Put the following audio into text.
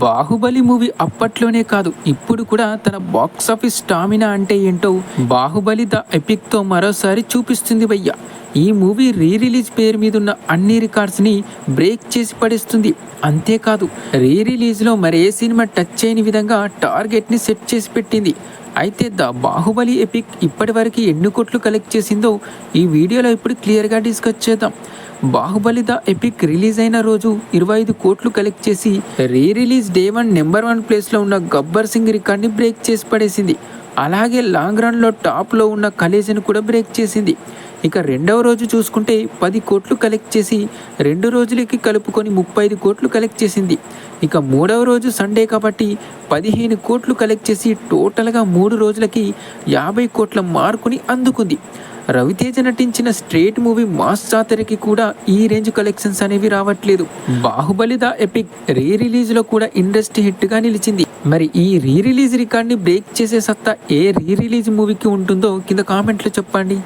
Baahubali movie అప్పట్లోనే కాదు ఇప్పుడు కూడా తన బాక్స్ ఆఫీస్ స్టామినా అంటే ఏంటో బాహుబలి ద ఎపిక్తో మరోసారి చూపిస్తుంది భయ్య. ఈ మూవీ రీ రిలీజ్ పేరు మీద ఉన్న అన్ని రికార్డ్స్ని బ్రేక్ చేసి పడేస్తుంది. అంతేకాదు రీ రిలీజ్లో మరే సినిమా టచ్ చేయని విధంగా టార్గెట్ని సెట్ చేసి పెట్టింది. అయితే ద బాహుబలి ఎపిక్ ఇప్పటివరకు ఎన్ని కోట్లు కలెక్ట్ చేసిందో ఈ వీడియోలో ఇప్పుడు క్లియర్గా డిస్కస్ చేద్దాం. బాహుబలి ద ఎపిక్ రిలీజ్ అయిన రోజు ఇరవై ఐదు కోట్లు కలెక్ట్ చేసి re release day one number one ప్లేస్లో ఉన్న గబ్బర్ సింగ్ రికార్డ్ని బ్రేక్ చేసి పడేసింది. అలాగే లాంగ్ రన్లో టాప్లో ఉన్న కలేజను కూడా బ్రేక్ చేసింది. ఇక రెండవ రోజు చూసుకుంటే పది కోట్లు కలెక్ట్ చేసి రెండు రోజులకి కలుపుకొని ముప్పై ఐదు కోట్లు కలెక్ట్ చేసింది. ఇక మూడవ రోజు సండే కాబట్టి పదిహేను కోట్లు కలెక్ట్ చేసి టోటల్గా మూడు రోజులకి యాభై కోట్ల మార్కుని అందుకుంది. రవితేజ నటించిన స్ట్రేట్ మూవీ మాస్ జాతరకి కూడా ఈ రేంజ్ కలెక్షన్స్ అనేవి రావట్లేదు. బాహుబలి ద ఎపిక్ రీ రిలీజ్లో కూడా ఇండస్ట్రీ హిట్గా నిలిచింది. మరి ఈ రీ రిలీజ్ రికార్డ్ని బ్రేక్ చేసే సత్తా ఏ రీ రిలీజ్ మూవీకి ఉంటుందో కింద కామెంట్లో చెప్పండి.